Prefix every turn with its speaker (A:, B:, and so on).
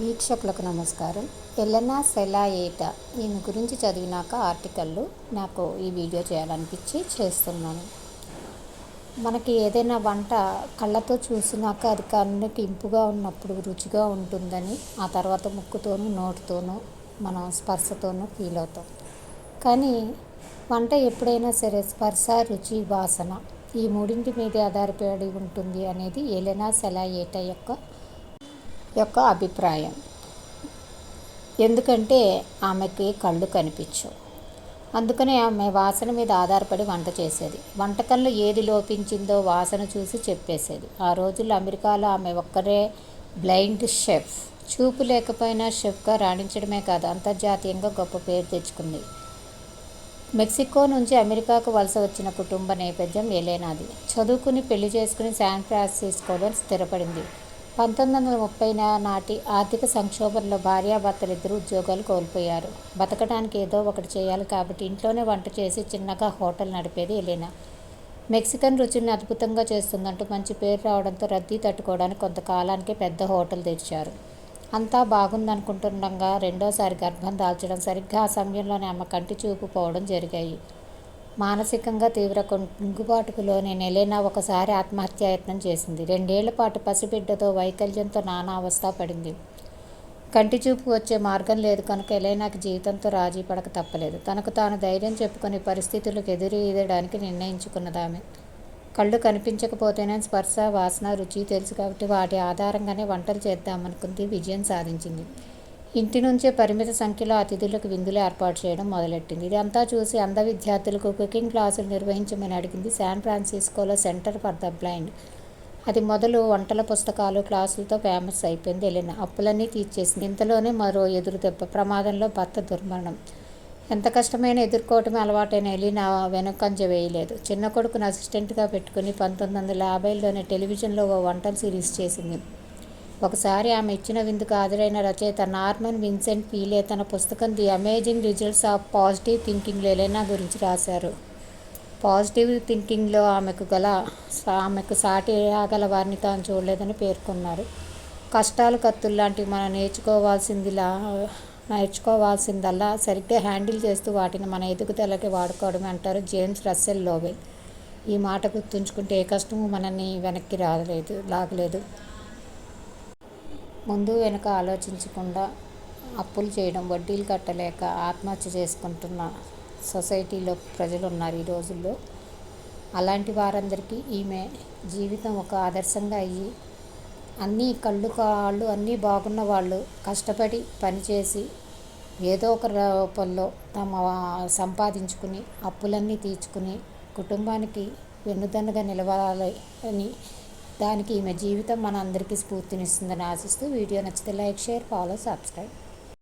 A: వీక్షకులకు నమస్కారం. ఎలెనా సెలా ఏటా ఈమె గురించి చదివినాక ఆర్టికల్లు నాకు ఈ వీడియో చేయాలనిపించి చేస్తున్నాను. మనకి ఏదైనా వంట కళ్ళతో చూసినాక అది కన్నుకి ఇంపుగా ఉన్నప్పుడు రుచిగా ఉంటుందని ఆ తర్వాత ముక్కుతోనూ నోటితోనూ మనం స్పర్శతోనూ ఫీల్ అవుతాం. కానీ వంట ఎప్పుడైనా సరే స్పర్శ రుచి వాసన ఈ మూడింటి మీద ఆధారపడి ఉంటుంది అనేది ఎలెనా సెలా యొక్క యొక్క అభిప్రాయం. ఎందుకంటే ఆమెకి కళ్ళు కనిపించవు. అందుకనే ఆమె వాసన మీద ఆధారపడి వంట చేసేది. వంటకంలో ఏది లోపించిందో వాసన చూసి చెప్పేసేది. ఆ రోజుల్లో అమెరికాలో ఆమె ఒక్కరే బ్లైండ్ షెఫ్. చూపు లేకపోయినా షెఫ్గా రాణించడమే కాదు అంతర్జాతీయంగా గొప్ప పేరు తెచ్చుకుంది. మెక్సికో నుంచి అమెరికాకు వలస వచ్చిన కుటుంబ నేపథ్యం ఎలేనాది చదువుకుని పెళ్ళి చేసుకుని శాన్ ఫ్రాన్సిస్కోలో స్థిరపడింది. పంతొమ్మిది వందల ముప్పై నాటి ఆర్థిక సంక్షోభంలో భార్యాభర్తలిద్దరూ ఉద్యోగాలు కోల్పోయారు. బతకడానికి ఏదో ఒకటి చేయాలి కాబట్టి ఇంట్లోనే వంట చేసి చిన్నగా హోటల్ నడిపేది ఎలీనా. మెక్సికన్ రుచిని అద్భుతంగా చేస్తుందంటూ మంచి పేరు రావడంతో రద్దీ తట్టుకోవడానికి కొంతకాలానికి పెద్ద హోటల్ తెరిచారు. అంతా బాగుందనుకుంటుండగా రెండోసారి గర్భం దాల్చడం సరిగ్గా ఆ సమయంలోనే ఆమె కంటి చూపు పోవడం జరిగాయి. మానసికంగా తీవ్ర కుంగుబాటుకు లోని నెలైనా ఒకసారి ఆత్మహత్యాయత్నం చేసింది. రెండేళ్ళ పాటు పసిబిడ్డతో వైకల్యంతో నానా అవస్థ పడింది. కంటి చూపు వచ్చే మార్గం లేదు కనుక ఎలైనాకి జీవితంతో రాజీ పడక తప్పలేదు. తనకు తాను ధైర్యం చెప్పుకొని పరిస్థితులకు ఎదురు ఈదడానికి నిర్ణయించుకున్నది కళ్ళు కనిపించకపోతేనే స్పర్శ వాసన రుచి తెలుసు కాబట్టి వాటి ఆధారంగానే వంటలు చేద్దామనుకుంది విజయం సాధించింది. ఇంటి నుంచే పరిమిత సంఖ్యలో అతిథులకు విందులు ఏర్పాటు చేయడం మొదలెట్టింది. ఇదంతా చూసి అంధ విద్యార్థులకు కుకింగ్ క్లాసులు నిర్వహించమని అడిగింది శాన్ ఫ్రాన్సిస్కోలో సెంటర్ ఫర్ ద బ్లైండ్. అది మొదలు వంటల పుస్తకాలు క్లాసులతో ఫేమస్ అయిపోయింది వెళ్ళిన అప్పులన్నీ తీర్చేసింది ఇంతలోనే మరో ఎదురు దెబ్బ ప్రమాదంలో భర్త దుర్మరణం. ఎంత కష్టమైన ఎదుర్కోవటమే అలవాటైన ఎలినా వెనుకంజ వేయలేదు. చిన్న కొడుకును అసిస్టెంట్గా పెట్టుకుని పంతొమ్మిది వందల యాభైలోనే టెలివిజన్లో ఓ వంటల సిరీస్ చేసింది. ఒకసారి ఆమె ఇచ్చిన విందుకు హాజరైన రచయిత నార్మన్ విన్సెంట్ పీలే తన పుస్తకం the amazing results of positive థింకింగ్లో Elena గురించి రాశారు. పాజిటివ్ థింకింగ్లో ఆమెకు గల ఆమెకు సాటి రాగల వారిని తాను చూడలేదని పేర్కొన్నారు. కష్టాలు కత్తులు లాంటివి మనం నేర్చుకోవాల్సిందిలా నేర్చుకోవాల్సిందల్లా సరిగ్గా హ్యాండిల్ చేస్తూ వాటిని మన ఎదుగుదలకి వాడుకోవడం అంటారు జేమ్స్ రస్సెల్ లోవెల్ ఈ మాట గుర్తుంచుకుంటే ఏ కష్టము మనల్ని వెనక్కి రాలేదు లాగలేదు. ముందు వెనుక ఆలోచించకుండా అప్పులు చేయడం వడ్డీలు కట్టలేక ఆత్మహత్య చేసుకుంటున్న సొసైటీలో ప్రజలు ఉన్నారు ఈ రోజుల్లో. అలాంటి వారందరికీ ఈమె జీవితం ఒక ఆదర్శంగా అయ్యి అన్నీ కళ్ళు కాళ్ళు అన్నీ బాగున్న వాళ్ళు కష్టపడి పనిచేసి ఏదో ఒక రూపంలో తమ సంపాదించుకుని అప్పులన్నీ తీర్చుకుని కుటుంబానికి వెన్నుదన్నుగా నిలవాలి అని దానికి ఈమె జీవితం మన అందరికీ స్ఫూర్తినిస్తుందని ఆశిస్తూ వీడియో నచ్చితే లైక్ షేర్ ఫాలో సబ్స్క్రైబ్.